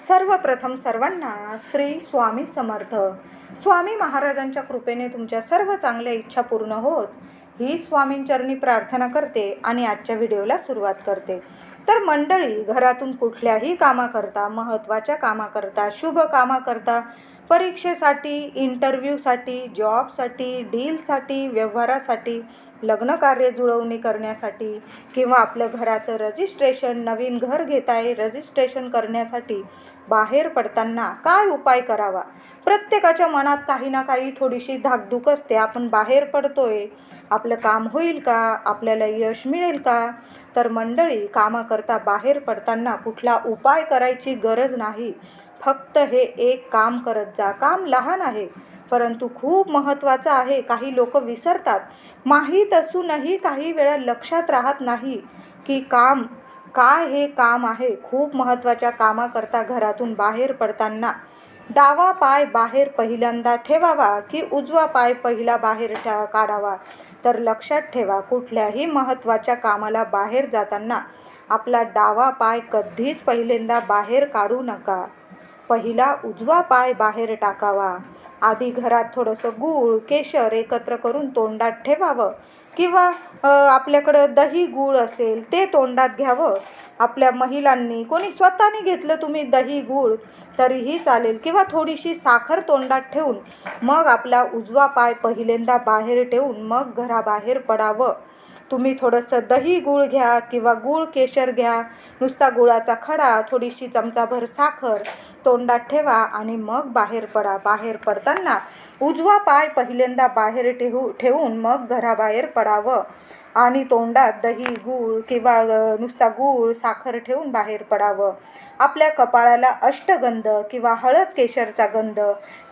सर्वप्रथम सर्वांना श्री स्वामी समर्थ. स्वामी महाराजांच्या कृपेने तुमच्या सर्व चांगल्या इच्छा पूर्ण होत. ही स्वामींचरणी प्रार्थना करते आणि आजच्या व्हिडिओला सुरुवात करते. तर मंडळी घरातून कुठल्याही कामाकरता महत्त्वाच्या कामाकरता शुभ कामाकरता परीक्षेसाठी इंटरव्ह्यूसाठी जॉबसाठी डीलसाठी व्यवहारासाठी लग्न कार्य जुळवणी करण्यासाठी किंवा आपलं घराचं रजिस्ट्रेशन नवीन घर घेत आहे रजिस्ट्रेशन करण्यासाठी बाहेर पडताना काय उपाय करावा? प्रत्येकाच्या मनात काही ना काही थोडीशी धाकधूक असते. आपण बाहेर पडतोय. आपलं काम होईल का? आपल्याला यश मिळेल का? तर मंडळी कामाकरता बाहेर पडताना कुठला उपाय करायची गरज नाही. फक्त हे एक काम करत जा. काम लहान आहे परंतु खूप महत्त्वाचं आहे. काही लोक विसरतात. माहीत असूनही काही वेळा लक्षात राहत नाही की काम काय हे काम आहे. खूप महत्त्वाच्या कामाकरता घरातून बाहेर पडताना डावा पाय बाहेर पहिल्यांदा ठेवावा की उजवा पाय पहिला बाहेर ठा काढावा. तर लक्षात ठेवा कुठल्याही महत्त्वाच्या कामाला बाहेर जाताना आपला डावा पाय कधीच पहिल्यांदा बाहेर काढू नका. पहिला उजवा पाय बाहेर टाकावा. आधी घरात थोडंसं गूळ केशर एकत्र करून तोंडात ठेवावं. किंवा आपल्याकडं दही गूळ असेल ते तोंडात घ्यावं. आपल्या महिलांनी कोणी स्वतःने घेतलं तुम्ही दही गूळ तरीही चालेल. किंवा थोडीशी साखर तोंडात ठेवून मग आपला उजवा पाय पहिल्यांदा बाहेर ठेवून मग घराबाहेर पडावं. तुम्ही थोडंसं दही गूळ घ्या किंवा गूळ केशर घ्या. नुसता गुळाचा खडा थोडीशी चमचाभर साखर तोंडात ठेवा आणि मग बाहेर पडा. बाहेर पडताना उजवा पाय पहिल्यांदा बाहेर ठेवू ठेवून मग घराबाहेर पडावं. आणि तोंडात दही गूळ किंवा नुसता गूळ साखर ठेवून बाहेर पडावं. आपल्या कपाळाला अष्टगंध किंवा हळद केशरचा गंध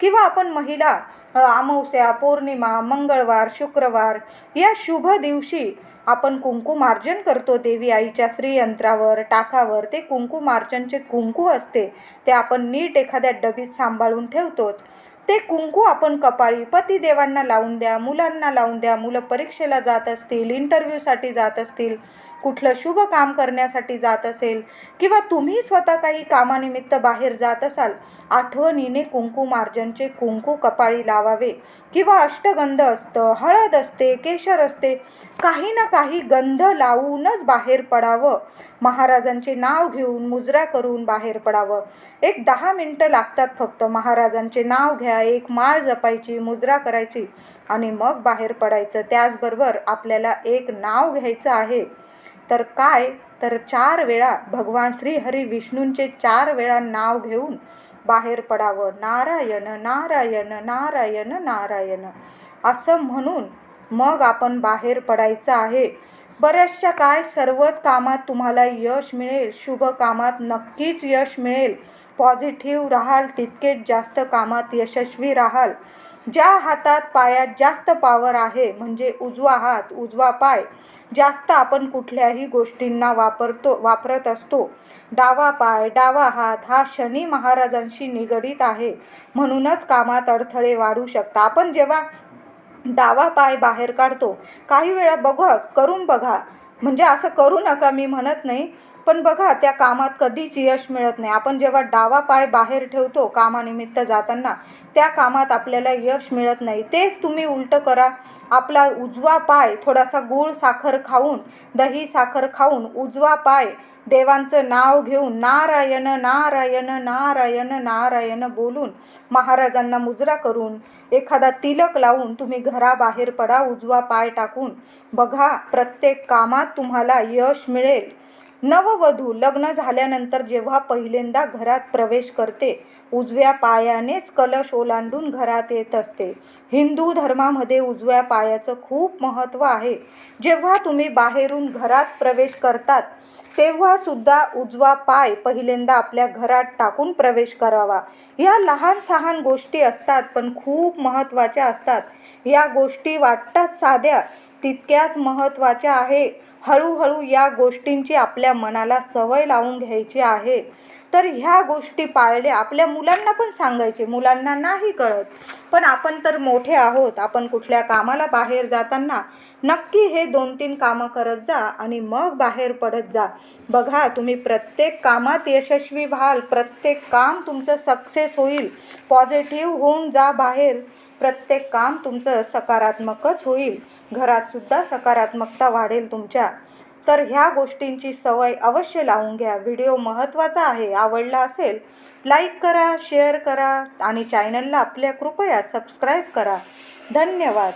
किंवा आपण महिला अमावस्या पौर्णिमा मंगळवार शुक्रवार या शुभ दिवशी आपण कुंकुमार्जन करतो देवी आईच्या श्रीयंत्रावर टाकावर. ते कुंकुमार्जनचे कुंकू असते. ते आपण नीट एखाद्या डबीत सांभाळून ठेवतोच. ते कुंकू आपण कपाळी पतिदेवांना लावून द्या मुलांना लावून द्या. मुलं परीक्षेला जात असतील इंटरव्ह्यूसाठी जात असतील. कुठलं शुभ काम करण्यासाठी जात असेल किंवा तुम्ही स्वतः काही कामानिमित्त बाहेर जात असाल आठवणीने कुंकुमार्जनचे कुंकू कपाळी लावावे किंवा अष्टगंध असतं हळद असते केशर असते काही ना काही गंध लावूनच बाहेर पडावं. महाराजांचे नाव घेऊन मुजरा करून बाहेर पडावं. एक दहा मिनटं लागतात फक्त महाराजांचे नाव घ्या एक माळ जपायची मुजरा करायची आणि मग बाहेर पडायचं. त्याचबरोबर आपल्याला एक नाव घ्यायचं आहे. तर काय? तर चार वेळा भगवान श्री हरी विष्णूंचे चार वेळा नाव घेऊन बाहेर पडावं. नारायण नारायण नारायण नारायण. असं म्हणून मग आपण बाहेर पडायचं आहे. बऱ्याचशा काय सर्वच कामात तुम्हाला यश मिळेल. शुभ कामात नक्कीच यश मिळेल. पॉझिटिव्ह राहाल तितकेच जास्त कामात यशस्वी राहाल. ज्या हातात पायात जास्त पावर आहे म्हणजे उजवा हात उजवा पाय जास्त आपण कुठल्याही गोष्टींना वापरतो वापरत असतो. डावा पाय डावा हात हा शनी महाराजांशी निगडीत आहे. म्हणूनच कामात अडथळे वाढू शकता आपण जेव्हा डावा पाय बाहेर काढतो काही वेळा बघा करून बघा. म्हणजे असं करू नका मी म्हणत नाही. पण बघा त्या कामात कधीच यश मिळत नाही. आपण जेव्हा डावा पाय बाहेर ठेवतो कामानिमित्त जाताना त्या कामात आपल्याला यश मिळत नाही. तेच तुम्ही उलटं करा. आपला उजवा पाय थोडासा गूळ साखर खाऊन दही साखर खाऊन उजवा पाय देवांचं नाव घेऊन नारायण नारायण नारायण नारायण बोलून महाराजांना मुजरा करून एखादा तिलक लावून तुम्ही घराबाहेर पडा उजवा पाय टाकून. बघा प्रत्येक कामात तुम्हाला यश मिळेल. नववधू लग्न झाल्यानंतर जेव्हा पहिल्यांदा घरात प्रवेश करते उजव्या पायानेच कलश ओलांडून घरात येत असते. हिंदू धर्मामध्ये उजव्या पायाचं खूप महत्त्व आहे. जेव्हा तुम्ही बाहेरून घरात प्रवेश करतात तेव्हा सुद्धा उजवा पाय पहिल्यांदा आपल्या घरात टाकून प्रवेश करावा. या लहान सहान गोष्टी असतात पण खूप महत्त्वाच्या असतात. या गोष्टी वाटतात साध्या तितक्याच महत्त्वाच्या आहे. हळूहळू या गोष्टींची आपल्या मनाला सवय लावून घ्यायची आहे. तर ह्या गोष्टी पाळल्या आपल्या मुलांना पण सांगायचे. मुलांना नाही कळत. पण आपण तर मोठे आहोत. आपण कुठल्या कामाला बाहेर जाताना नक्की हे दोन तीन कामं करत जा आणि मग बाहेर पडत जा. बघा तुम्ही प्रत्येक कामात यशस्वी व्हाल. प्रत्येक काम तुमचं सक्सेस होईल. पॉझिटिव्ह होऊन जा बाहेर. प्रत्येक काम तुमचं सकारात्मकच होईल. घरातसुद्धा सकारात्मकता वाढेल तुमच्या. तर ह्या गोष्टींची सवय अवश्य लावून घ्या. व्हिडिओ महत्त्वाचा आहे आवडला असेल लाईक करा शेअर करा आणि चॅनलला आपल्या कृपया सबस्क्राईब करा. धन्यवाद.